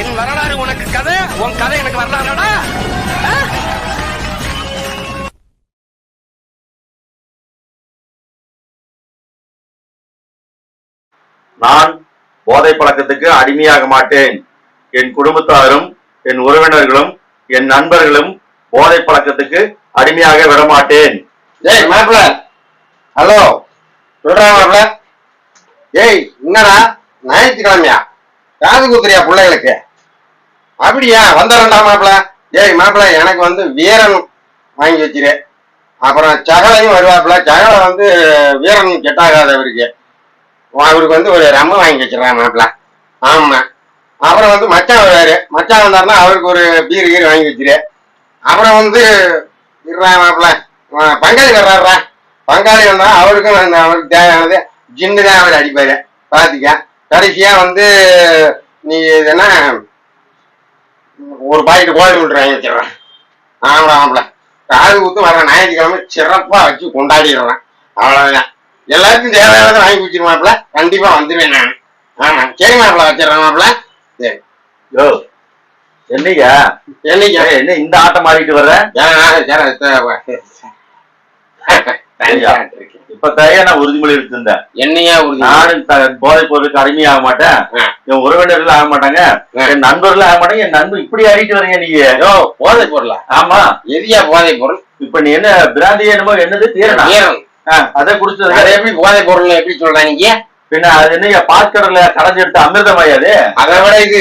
என் வரலாறு உனக்கு கதை உன் கதை எனக்கு வரலாறுடா. நான் போதை பழக்கத்துக்கு அடிமையாக மாட்டேன். என் குடும்பத்தாரும் என் உறவினர்களும் என் நண்பர்களும் போதை பழக்கத்துக்கு அடிமையாக விட மாட்டேன் ஏய் மாப்பிள. ஹலோ. சொல்றா மாப்பிள. ஏய் என்னடா ஞாயிற்றுக்கிழமையா? காது குத்துறியா பிள்ளைகளுக்கு? அப்படியா? வந்துடுறா மாப்பிள. ஏய் மாப்பிள எனக்கு வந்து வீரன் வாங்கி வச்சிரு. அப்புறம் சகலையும் வருவாப்புல. சகலை வந்து வீரன் கெட்டாகாத அவருக்கு. அவருக்கு வந்து ஒரு ரம்ம வாங்கி வச்சிடறான் மாப்பிள. ஆமா. அப்புறம் வந்து மச்சான் வருவாரு. மச்சான் வந்தாருன்னா அவருக்கு ஒரு பீர் கீர் வாங்கி வச்சிரு. அப்புறம் வந்து இருறா மாப்பிள. பங்காளி வர்றாருடா. பங்காளி வந்தா அவருக்கும் அவருக்கு தேவையானது ஜின்னு தான் அவர் அடிப்பாரு. பாத்துக்க. கடைசியா வந்து நீ இதுன்னா ஒரு பாக்கெட் கோழி விட்டு வாங்கி வச்சிடுறேன். ஆமாடா மாப்பிள காது குத்து வர ஞாயிற்றுக்கிழமை சிறப்பா வச்சு கொண்டாடிடுறேன். அவ்வளவுதான். எல்லாருக்கும் தேவையானதை வாங்கி வச்சிரு மாப்பிள கண்டிப்பா வந்துடுவேன் நான். ஆமா. சரி மாப்பிள வச்சிடுறேன் மாப்பிள சரி. யோ என்னையா என்னைக்கு? ஏய், என்ன இந்த ஆட்டம் மாறிட்டு வர்ற? இப்ப தயா நான் உறுதிமொழி எடுத்திருந்தேன். என்னையா நானும் த- போதைப் பொருளுக்கு அடிமையாக மாட்டேன். என் உறவினர்கள் ஆக மாட்டாங்க. என் நண்பர்கள் ஆக மாட்டாங்க. என் நண்பர் இப்படி ஆடிட்டு வரீங்க நீங்க? ஐயோ போதை பொருளா? ஆமா. எதியா போதை பொருள்? இப்ப நீ என்ன பிராந்தி என்னமோ என்னது? தீரணா வீரம் அதை அது குடிச்சது எப்படி போதை பொருள் எப்படி சொல்றாங்க பின்ன அது என்ன பாற்கடல கடைஞ்சு எடுத்த அமிர்தமாய் அது? அதை விட இது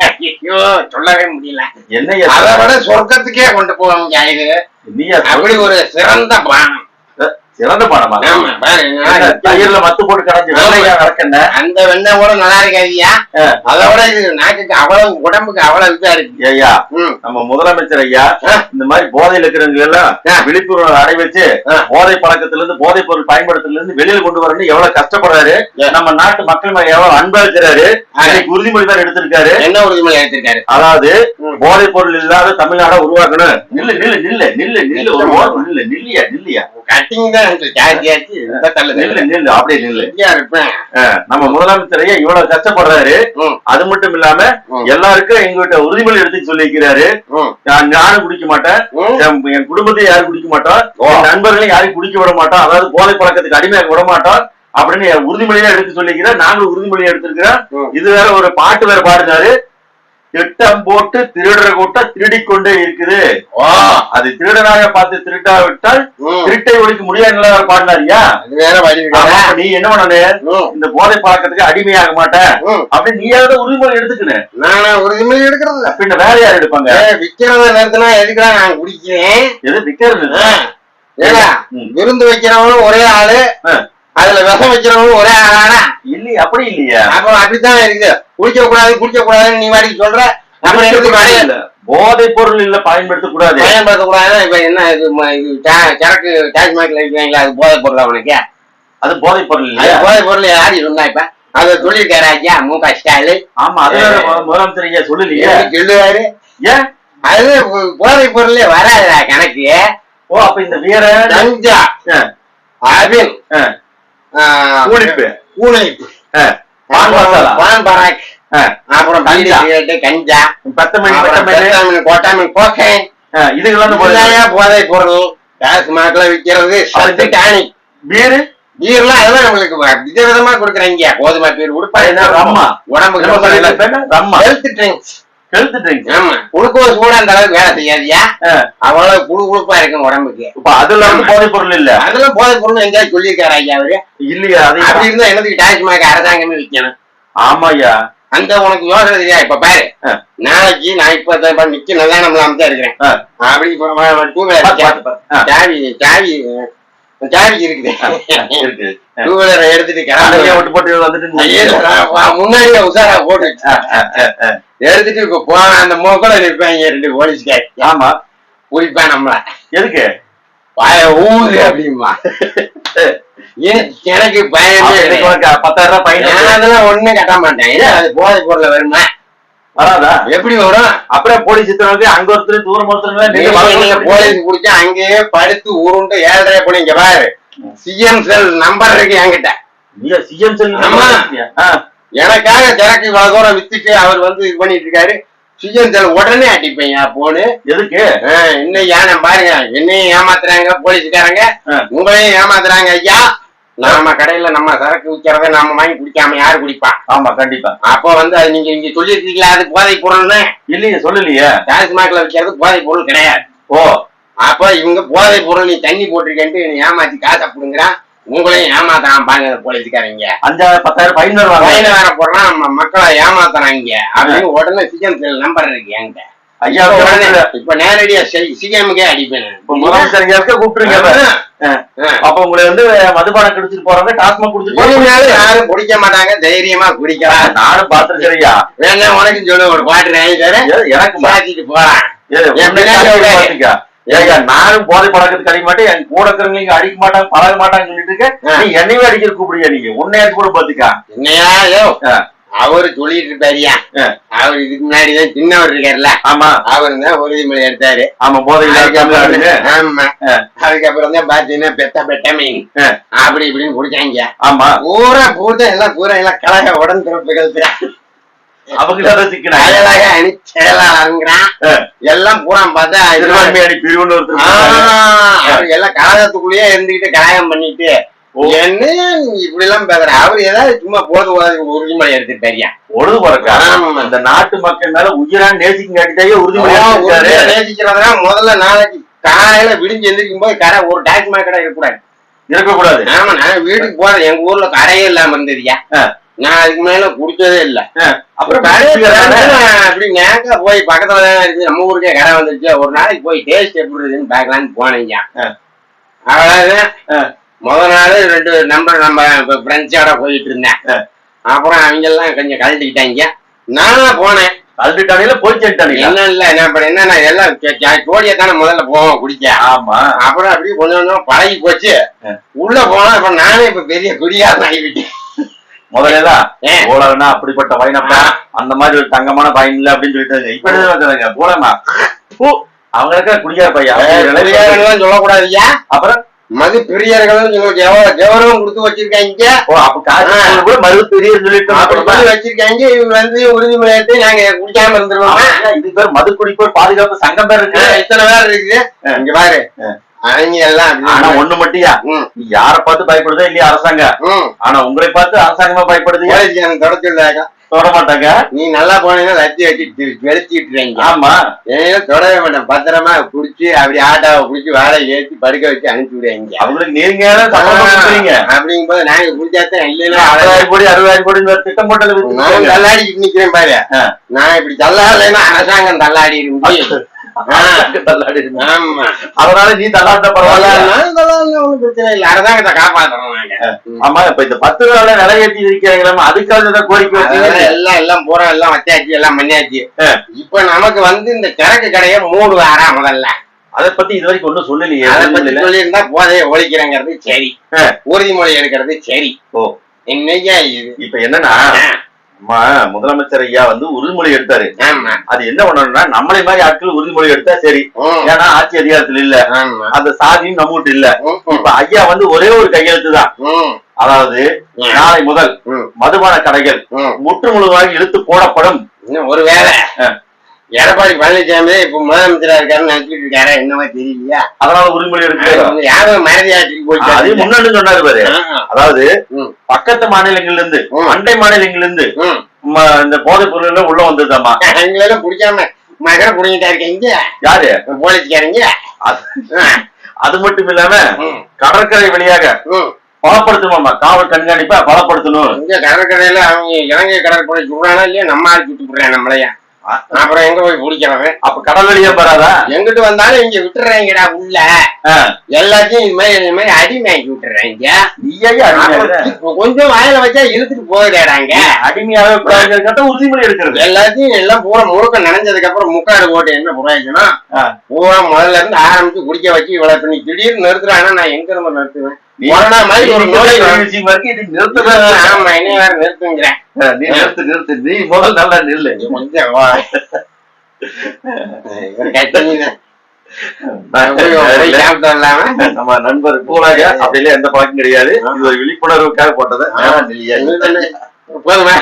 ஐயோ சொல்லவே முடியல. என்னையா அதை விட சொர்க்கத்துக்கே கொண்டு போவாங்க இது அப்படி ஒரு சிறந்த பானம். சிறந்த பாடமா தயிர்ல மத்து போட்டு கடைஞ்சு வெள்ளையா நடக்கண்ண அந்த வெண்ணெய் கூட நல்லா இருக்காதியா ஆ. அதை விட இது நாக்குக்கு அவ்வளவு உடம்புக்கு அவ்வளவு இதா இருக்கு ஐயா. நம்ம முதலமைச்சர் ஐயா. இந்த மாதிரி போதையில இருக்கிறவங்க எல்லாம். விழிப்புணர்வு அடை வச்சு ஆ. போதை பழக்கத்துல இருந்து போதைப் பொருள் பயன்படுத்துறதுல இருந்து வெளியில கொண்டு வரணும் எவ்வளவு கஷ்டப்படுறாரு. நம்ம நாட்டு மக்கள் மேல எவ்வளவு அன்பா இருக்கிறாரு உறுதிமொழி வேற எடுத்திருக்காரு என்ன உறுதிமொழி எடுத்திருக்காரு அதாவது. போதைப் பொருள் இல்லாத தமிழ்நாட உருவாக்கணும் நில்லு நில்லு நில்லு நில்லு நில்லு ஒரு நில்லு நில்லியா நில்லியா கட்டிங் நம்ம முதலமைச்சர் ஐயா இவ்வளவு கஷ்டப்படுறாரு அது மட்டும் இல்லாம. எல்லாருக்கும் எங்ககிட்ட உறுதிமொழி எடுத்து சொல்லியிருக்கிறாரு. நானும் குடிக்க மாட்டேன். என் குடும்பத்தை யாரும் குடிக்க மாட்டோம். நண்பர்களையும் யாரையும் குடிக்க விட மாட்டோம். அதாவது போதை பழக்கத்துக்கு அடிமையாக விட மாட்டோம். அப்படின்னு உறுதிமொழியா எடுத்து சொல்லிக்கிறேன் நாங்களும் உறுதிமொழி எடுத்திருக்கிறோம். இது வேற ஒரு பாட்டு வேற பாடினாரு. திட்டம் போட்டு திருடுற கூட்டம் திருடிக் கொண்டே இருக்குது அது திருடனாக பார்த்து திருட்டாவிட்டால். திருட்டை ஒழிக்க முடியாது பாடினாரியா? வேற வழி நீ என்ன பண்ணனு ம், இந்த போதை பழக்கத்துக்கு அடிமையாக மாட்டேன். அப்படி நீயாவது உறுதிமொழி எடுத்துக்கணும் நானா உறுதிமொழி எடுக்கிறது. பின்ன வேற யார் எடுப்பாங்க? விக்கிறத நிறுத்தினா எதுக்குடா நான் குடிக்கிறேன்? எது விக்கிறது. விருந்து வைக்கிறவனும் ஒரே ஆளு. அதுல விஷம் வைக்கிறவனும் ஒரே ஆளாடா. இல்லையா அப்படி இல்லையா. அப்ப அப்படித்தான் இருக்குது குடிக்க கூடாது குடிக்க கூடாதுன்னு நீ வாடிக்கு சொல்ற. நம்ம எடுத்து போதை பொருள் இல்ல பயன்படுத்த கூடாது. பயன்படுத்த கூடாது இப்ப என்ன இது சரக்கு டாஸ்மாக்ல இருக்கிறீங்களா அது போதை பொருள் அவனுக்கு அது போதை பொருள் அது இல்லையா போதை பொருள் யாரு சொன்னா இப்ப? அதை சொல்லியிருக்காரு ஐயா மு க ஸ்டாலின். ஆமா அது முதலமைச்சர் ஐயா சொல்லலையே சொல்லுவாரு? ஏன் அது போ- போதை பொருளே வராதுடா கணக்கு. ஓ அப்ப இந்த வீர கஞ்சா ஆ, அபின் cool lip cool lip paan masala paan Parag. அப்புறம் கஞ்சா. பத்து மணி பத்து மணி. கோக்கைன் ஆ, இதுக்கெல்லாம் போதை பொருள்? டாஸ்மாக்ல விக்கிறது சத்து டானிக் வீரு பீர்லாம் அதெல்லாம் நம்மளுக்கு விதவிதமா கொடுக்குறாங்க கோதுமை பீர் என்ன ரம்மா? உடம்புக்கு பேரு ரம்மா? ஹெல்த் ட்ரிங்க்ஸ் ஹெல்த் ட்ரிங்க்ஸ் ஆமா. குளுக்கோஸ் கூட அந்த அளவுக்கு வேலை செய்யாதியா? அவ்வளவு குழு குழுப்பா இருக்கும் உடம்புக்கு. இப்ப அதுல வந்து போதை பொருள் இல்ல. அதெல்லாம் போதை பொருள் எங்கேயாவது சொல்லியிருக்காரு ஐயா அவரு? இல்லையா அது இருந்தா என்னதுக்கு டாஸ்மாக் அரசாங்கமே விற்கணும் ஆமாய்யா. அந்த உனக்கு யோசனை தெரியா? இப்ப பாரு. நாளைக்கு நான் இப்ப நிக்க நல்லா நம்மள அமைச்சா இருக்கிறேன். அப்படி சாவி சாவி சாவி இருக்குது. இருக்கு டூ வீலரை எடுத்துட்டு காலையில கிளம்பி விட்டு போட்டு வந்துட்டு முன்னாடியே உசாரா போட்டு. எடுத்துட்டு இப்ப போன அந்த மோக்கல நிற்பாங்க ரெண்டு போலீஸ்கார் ஆமா. குடிப்பேன் நம்மள. எதுக்கு? ஊது அப்படிமா எனக்கு எனக்கு பயமே பத்தாயிரம் ரூபாய் அதெல்லாம் ஒண்ணும் கட்ட மாட்டேன். ஏன் அது போதை பொருளை வருமா? வராதா? எப்படி வரும்? அப்படியே போலீஸ் சித்தனவுக்கு அங்க ஒருத்தர் தூரம் ஒருத்தர் போலீஸ் குடிச்சா அங்கேயே படுத்து உருண்டு ஏழரை போனீங்க இங்க பாரு. சிஎம் செல் நம்பர் இருக்கு என்கிட்ட. CM cell. எனக்காக சரக்கு தூரம் வித்துட்டு அவர் வந்து இது பண்ணிட்டு இருக்காரு. சுஜன் உடனே அடிப்பேன் போனு. எதுக்கு? இன்னும் ஏன் பாருங்க. என்னையும் ஏமாத்துறாங்க போலீஸ்காரங்க. உங்களையும் ஏமாத்துறாங்க ஐயா. நம்ம கடையில நம்ம சரக்கு விக்கிறத நாம வாங்கி குடிக்காம யாரு குடிப்பா? ஆமா கண்டிப்பா. அப்போ வந்து அது நீங்க இங்க சொல்லிருக்கீங்களா? அது போதை பொருள்னு? இல்லையே சொல்லலையே. டாஸ்மாக்ல விக்கிறது போதை பொருள் கிடையாது. ஓ. அப்ப இவங்க போதை பொருள் நீ தண்ணி போட்டிருக்கேன்ட்டு ஏமாத்தி காசை புடுங்குறான் உங்களையும் ஏமாத்தான் பாருங்க போலீஸ்காரங்க அஞ்சாயிரம் பத்தாயிரம் ஃபைன் வருவாங்க. பையனை வேற போடுறான் மக்களை ஏமாத்துறாங்க. அப்படின்னு உடனே சிக்கன் நம்பர் இருக்கு என்கிட்ட. ஐயா இப்ப நேரடியா சிஎம்கே அடிப்பேன் முதலமைச்சர் கூப்பிட்டுருங்க. அப்ப உங்களை வந்து மதுபானம் குடிச்சிட்டு போறவங்க டாஸ்மாக் குடிச்சிட்டு யாரும் குடிக்க மாட்டாங்க தைரியமா குடிக்கலாம். நானும் பாத்துருக்கேன் ஐயா வேணா உனக்கு சொல்லு ஒரு பாட்டு எனக்கு மாத்திட்டு போலாம் ஏ, என் உன்னை பின்னாடி காட்டி ஒரு- பாத்துக்க. ஏய்யா, நானும் போதை பழக்கத்துக்கு அடிக்க மாட்டேன் என் கூட இருக்கிறவங்க அடிக்க மாட்டாங்க பழக மாட்டாங்க சொல்லிட்டு இருக்க. அடிக்கிற கூப்பிடுறியா நீங்க? உன்னை அடிச்சு கூட பாத்துக்கா. என்னையா. அவரு சொல்லிட்டு இருப்பாரியா. அவர் இதுக்கு முன்னாடி தான் சின்னவர் இருக்காருல்ல. ஆமா. அவர் தான் உறுதிமொழி எடுத்தாரு. ஆமா போதை இல்லாத தமிழ்நாடுன்னு. ஆமா. அதுக்கப்புறம் தான் பாத்தீங்கன்னா பெத்த பெட்ட மீன். அப்படி இப்படின்னு குடிச்சாங்க. ஆமா. பூரா பூரா எல்லாம் பூரா எல்லாம் கழக உடன் பிறப்புகள். எல்லாம் பூரா பார்த்தா எல்லாம் கழகத்துக்குள்ளேயே இருந்துகிட்டு கலாயம் பண்ணிட்டு. என்ன இப்படி எல்லாம் அவர் ஏதாவது சும்மா போதாதுக்கு உறுதிமொழி எடுத்துட்டாரியா பொழுது பிறக்கா. அந்த நாட்டு மக்கள் மேல உயிரா நேசிக்கும் உறுதிமொழி. நேசிக்கிறதுனா முதல்ல நாளைக்கு காலையில விடிஞ்சு எந்திரிக்கும் போது கடை ஒரு டாக்ஸிமா கடை இருக்கக்கூடாது. இருக்கக்கூடாது. ஆமா நான் வீட்டுக்கு போறேன் எங்க ஊர்ல கடையே இல்லாம இருந்ததுயா. நான் அதுக்கு மேல குடிச்சதே இல்ல. அப்புறம் அப்படி நேக்கா போய் பக்கத்துல தான் இருக்கு. நம்ம ஊருக்கே கடை வந்துருச்சு. ஒரு நாளைக்கு போய் டேஸ்ட் எப்படி இருக்குன்னு பார்க்கலான்னு போனேங்க. அவ்வளவுதான். முத நாள் ரெண்டு நம்பர் நம்ம ஃப்ரெண்ட்ஸோட போயிட்டு இருந்தேன். அப்புறம் அவங்க எல்லாம் கொஞ்சம் கழட்டிக்கிட்டாங்க. நானா போனேன். கல்விட்டானில போய் சேர்த்தானில என்ன இல்ல என்ன பண்ண நான் எல்லாம் ஜோடியா தானே முதல்ல போவோம் குடிக்க. ஆமா. அப்புறம் அப்படியே கொஞ்சம் கொஞ்சம் பழகி போச்சு. உள்ள போனா இப்ப நானே இப்ப பெரிய குடியாரம் ஆகிவிட்டேன். முதல்ல ஏ. போலன்னா அப்படிப்பட்ட ஆ. அந்த மாதிரி ஒரு தங்கமான பையன் இல்ல அப்படின்னு சொல்லிட்டு இப்ப போலமா? அவங்களுக்கு குடியார பையன். சொல்லக்கூடாதுயா அப்புறம்? மது பிரியர்கள் உங்களுக்கு எவ்வளவு கௌரவம் கொடுத்து வச்சிருக்காங்க. கூட மறு பெரிய சொல்லிட்டு வச்சிருக்காங்க. இவங்க வந்து உறுதிமொழி எடுத்து நாங்க குடிக்காம இருந்துருவோமா? இது பேர் மது குடிப்போர் பாதுகாப்பு சங்கம் பேர் இருக்கு. இத்தனை பேர் இருக்குது. இங்க பாரு. ஆனா ஒண்ணு மட்டும்யா நீ யார பார்த்து பயப்படுதோ இல்லையா அரசாங்கம். ஆனா உங்களை பார்த்து அரசாங்கமா பயப்படுது தொடச்சுள்ளாங்க தொட மாட்டாங்க நீ நல்லா போனீங்கன்னா லத்தி வச்சு வெளுத்திட்டுறாங்க ஆமா. ஏன்னா தொடவே மாட்டேன். பத்திரமா குடிச்சு அப்படி ஆட்டாவை குடிச்சு வேலை ஏற்றி படுக்க வச்சு அனுப்பி விடுவாங்க. அவங்களுக்கு நீங்க அப்படிங்கும் போது நாங்க குடிச்சாத்தான் இல்லைன்னா அறுபதாயிரம் கோடி அறுபதாயிரம் கோடி திட்டம் போட்டல நான் தள்ளாடிக்கிட்டு நிக்கிறேன் பாரு. நான் இப்படி தள்ளாடலைன்னா அரசாங்கம் தள்ளாடி அதனால நீ தள்ளாட்ட பரவாயில்ல. பிரச்சனை இல்லை. அரசாங்கத்தை காப்பாத்துறோம் நாங்க. ஆமா இப்ப இந்த பத்து நாள்ல நிலையேற்றி இருக்கிறீங்களா அதுக்காக ஏதாவது கோரிக்கை எல்லாம் எல்லாம் பூரா எல்லாம் வச்சாச்சு எல்லாம் பண்ணியாச்சு. இப்ப நமக்கு வந்து இந்த சரக்கு கடையை மூடு வாரா முதல்ல? அதை பத்தி இது வரைக்கும் ஒண்ணும் சொல்லலையே. அதை பத்தி. சொல்லியிருந்தா போதைய ஒழிக்கிறேங்கிறது சரி. உறுதிமொழி எடுக்கிறது சரி. ஓ. இன்னைக்கா இது? இப்ப என்னன்னா முதலமைச்சர் ஐயா வந்து உறுதிமொழி எடுத்தாரு. அது என்ன பண்ணணும்னா நம்மளை மாதிரி ஆட்கள் உறுதிமொழி எடுத்தா சரி. ஏன்னா ஆட்சி அதிகாரத்துல இல்ல. அந்த சாதியும் நம்மகிட்ட இல்ல. இப்ப ஐயா வந்து ஒரே ஒரு கையெழுத்து தான் ம், அதாவது நாளை முதல் மதுபான கடைகள். முற்று முழுதாக இழுத்து போடப்படும். இன்னும் ஒரு வேலை ஆ. எடப்பாடி பழனிசாமி இப்ப முதலமைச்சரா இருக்காருன்னு நினைச்சிட்டு இருக்காரு என்னவா தெரியலையா? அதனால உறுதிமொழி அவங்க யாரும் மறதி ஆட்சிக்கு அதையும் போயிட்டு முன்னாடி சொன்னாரு பாரு. அதாவது. பக்கத்து மாநிலங்கள்ல இருந்து. அண்டை மாநிலங்கள்ல இருந்து இந்த போதைப் பொருள் உள்ள வந்ததுதாம்மா. எங்களெல்லாம் பிடிக்காம மகர புடிங்கிட்டா இருக்கீங்க யாரு? போலீஸ்காரங்க. அது- அது மட்டும் இல்லாம கடற்கரை வழியாக ம். பலப்படுத்தணுமாமா. காவல் கண்காணிப்பா பலப்படுத்தணும். இங்க கடற்கரையில அவங்க இலங்கை கடற்படை சுடுறானா இல்லையா? நம்ம ஆள் சுட்டு போடுறேன் நம்மளையா? அப்புறம் எங்க போய் பிடிக்கிறது அப்ப கடல் வழியா வராதா எங்கிட்டு வந்தாலும் இங்க விட்டுறாங்கடா உள்ள. எல்லாத்தையும் இது மாதிரி இது மாதிரி அடிமையாக்கி விட்டுறாங்க கொஞ்சம் வாயில வச்சா இழுத்துட்டு போயிடாங்க கூடாதுங்கிறத உறுதிமொழி எடுக்கிறது. எல்லாத்தையும் எல்லாம் பூரா முழுக்க நனைஞ்சதுக்கு அப்புறம் முக்காடு போட்டு என்ன பிரயோஜனம். பூரா முதல்ல இருந்து ஆரம்பிச்சு குடிக்க வச்சு இவ்வளவு பண்ணி திடீர்னு நிறுத்துறாங்கன்னா நான் எங்க இருந்து நிறுத்துவேன்? கொரோனா மாதிரி ஒரு நோய் சொல்ற வரும். விஷயம் இருக்கு, இது நிறுத்தவே ஆமா என்ன வேற நிறுத்துங்கிறேன். நீ நிறுத்து நிறுத்து. நீ முதல் நல்லா நில்லு? நம்ம நண்பர் பூராக அப்படிலாம் எந்த பழக்கம் கிடையாது. இது ஒரு விழிப்புணர்வுக்காக போட்டது போதுமே?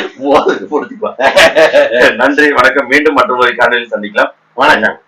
நன்றி வணக்கம். மீண்டும் மற்றொரு காணொலியில் சந்திக்கலாம். வணக்கம்.